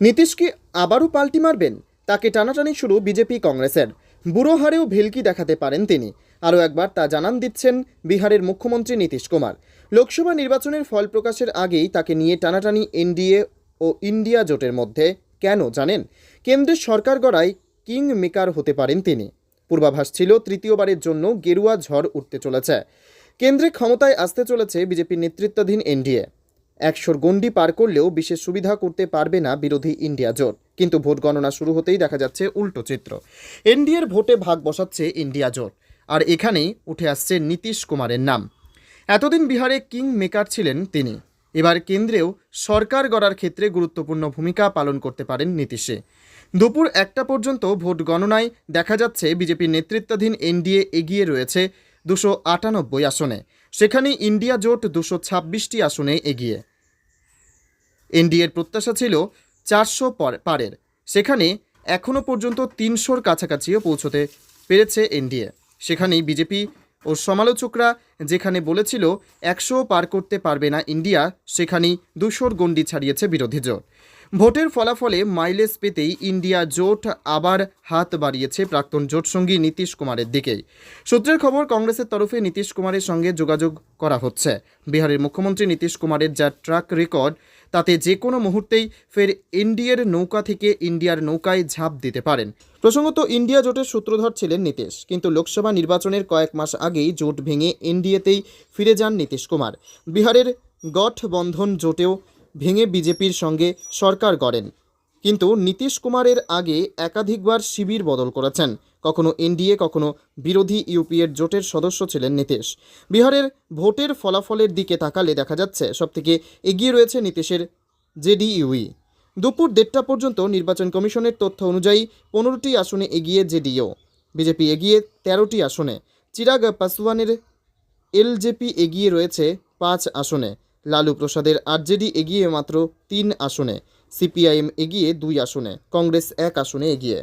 নীতিশ কি আবারও পাল্টি মারবেন? তাকে টানাটানি শুরু বিজেপি কংগ্রেসের। বুড়ো হারেও ভেলকি দেখাতে পারেন তিনি। আরও একবার তা জানান দিচ্ছেন বিহারের মুখ্যমন্ত্রী নীতিশ কুমার। লোকসভা নির্বাচনের ফল প্রকাশের আগেই তাকে নিয়ে টানাটানি এনডিএ ও ইন্ডিয়া জোটের মধ্যে কেন জানেন? কেন্দ্রের সরকার গড়ায় কিং মেকার হতে পারেন তিনি। পূর্বাভাস ছিল তৃতীয়বারের জন্য গেরুয়া ঝড় উঠতে চলেছে। কেন্দ্রে ক্ষমতায় আসতে চলেছে বিজেপির নেতৃত্বাধীন এনডিএ। একশোর গণ্ডি পার করলেও বিশেষ সুবিধা করতে পারবে না বিরোধী ইন্ডিয়া জোট। কিন্তু ভোট গণনা শুরু হতেই দেখা যাচ্ছে উল্টো চিত্র। এনডিএর ভোটে ভাগ বসাচ্ছে ইন্ডিয়া জোট। আর এখানেই উঠে আসছে নীতিশ কুমারের নাম। এতদিন বিহারে কিং মেকার ছিলেন তিনি। এবার কেন্দ্রেও সরকার গড়ার ক্ষেত্রে গুরুত্বপূর্ণ ভূমিকা পালন করতে পারেন নীতিশে। দুপুর একটা পর্যন্ত ভোট গণনায় দেখা যাচ্ছে বিজেপির নেতৃত্বাধীন এনডিএ এগিয়ে রয়েছে দুশো আটানব্বই আসনে। সেখানে ইন্ডিয়া জোট দুশো ছাব্বিশটি আসনে এগিয়ে। এনডিএর প্রত্যাশা ছিল চারশো পারের। সেখানে এখনও পর্যন্ত তিনশোর কাছাকাছিও পৌঁছতে পেরেছে এনডিএ। সেখানেই বিজেপি ও সমালোচকরা যেখানে বলেছিল, একশো পার করতে পারবে না ইন্ডিয়া, সেখানেই দুশোর গণ্ডি ছাড়িয়েছে বিরোধী জোট। ভোটের ফলাফলে মাইলেজ পেতেই ইন্ডিয়া জোট আবার হাত বাড়িয়েছে প্রাক্তন জোটসঙ্গী নীতিশ কুমারের দিকেই সূত্রের খবর, কংগ্রেসের তরফে নীতিশ কুমারের সঙ্গে যোগাযোগ করা হচ্ছে। বিহারের মুখ্যমন্ত্রী নীতিশ কুমারের যা ট্র্যাক রেকর্ড, তাতে যে কোনো মুহূর্তেই ফের ইন্ডিয়ার নৌকা থেকে ইন্ডিয়ার নৌকায় ঝাঁপ দিতে পারেন। প্রসঙ্গত, ইন্ডিয়া জোটের সূত্রধর ছিলেন নীতিশ, কিন্তু লোকসভা নির্বাচনের কয়েক মাস আগেই জোট ভেঙে এনডিএতেই ফিরে যান নীতিশ কুমার। বিহারের গঠবন্ধন জোটেও ভেঙে বিজেপির সঙ্গে সরকার গড়েন। কিন্তু নীতিশ কুমারের আগে একাধিকবার শিবির বদল করেছেন। কখনো এনডিএ, কখনো বিরোধী ইউপিএর জোটের সদস্য ছিলেন নীতিশ। বিহারের ভোটের ফলাফলের দিকে তাকালে দেখা যাচ্ছে সবথেকে এগিয়ে রয়েছে নীতিশের জেডিইউই। দুপুর দেড়টা পর্যন্ত নির্বাচন কমিশনের তথ্য অনুযায়ী পনেরোটি আসনে এগিয়ে জেডিও বিজেপি এগিয়ে তেরোটি আসনে। চিরাগ পাসওয়ানের এলজেপি এগিয়ে রয়েছে পাঁচ আসনে। লালু প্রসাদের আরজেডি এগিয়ে মাত্র তিন আসনে। সিপিআইএম এগিয়ে দুই আসনে। কংগ্রেস এক আসনে এগিয়ে।